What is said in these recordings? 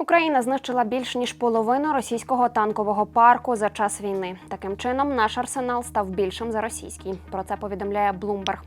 Україна знищила більш ніж половину російського танкового парку за час війни. Таким чином, наш арсенал став більшим за російський. Про це повідомляє Bloomberg.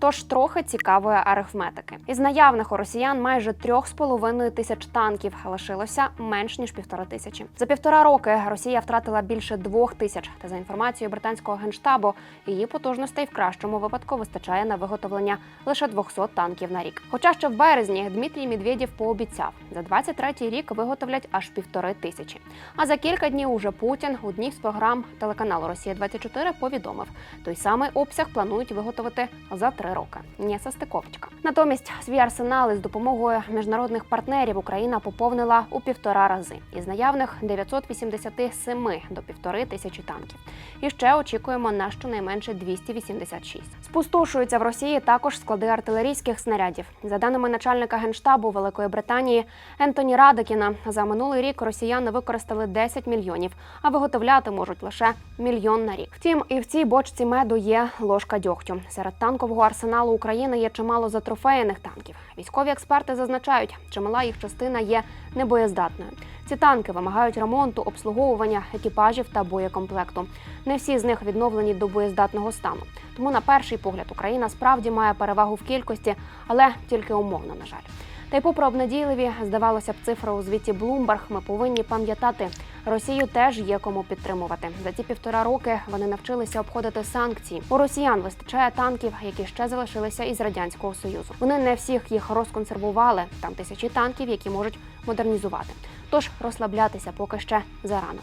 Тож трохи цікавої арифметики. Із наявних у росіян майже трьох з половиною тисяч танків лишилося менш ніж півтора тисячі. За півтора роки Росія втратила більше двох тисяч. Та за інформацією британського генштабу, її потужностей в кращому випадку вистачає на виготовлення лише 200 танків на рік. Хоча ще в березні Дмитрій Медведєв пообіцяв, за 23-й рік виготовлять аж півтори тисячі. А за кілька днів уже Путін у днів з програм телеканалу Росія 24 повідомив, той самий обсяг планують виготовити за три роки. Не состиковочка. Натомість свій арсенал із допомогою міжнародних партнерів Україна поповнила у півтора рази із наявних 987 до півтори тисячі танків. І ще очікуємо на щонайменше 286. Спустошуються в Росії також склади артилерійських снарядів. За даними начальника генштабу Великої Британії Ентоні Радикіна, за минулий рік росіяни використали 10 мільйонів, а виготовляти можуть лише мільйон на рік. Втім, і в цій бочці меду є ложка дьогтю. Серед танкового арсеналу України є чимало затрофеєних танків. Військові експерти зазначають, чимала їх частина є небоєздатною. Ці танки вимагають ремонту, обслуговування екіпажів та боєкомплекту. Не всі з них відновлені до боєздатного стану. Тому, на перший погляд, Україна справді має перевагу в кількості, але тільки умовно, на жаль. Та й попри обнадійливі, здавалося б, цифри у звіті Bloomberg, ми повинні пам'ятати, Росію теж є кому підтримувати. За ці півтора роки вони навчилися обходити санкції. У росіян вистачає танків, які ще залишилися із радянського союзу. Вони не всіх їх розконсервували. Там тисячі танків, які можуть модернізувати. Тож розслаблятися поки ще зарано.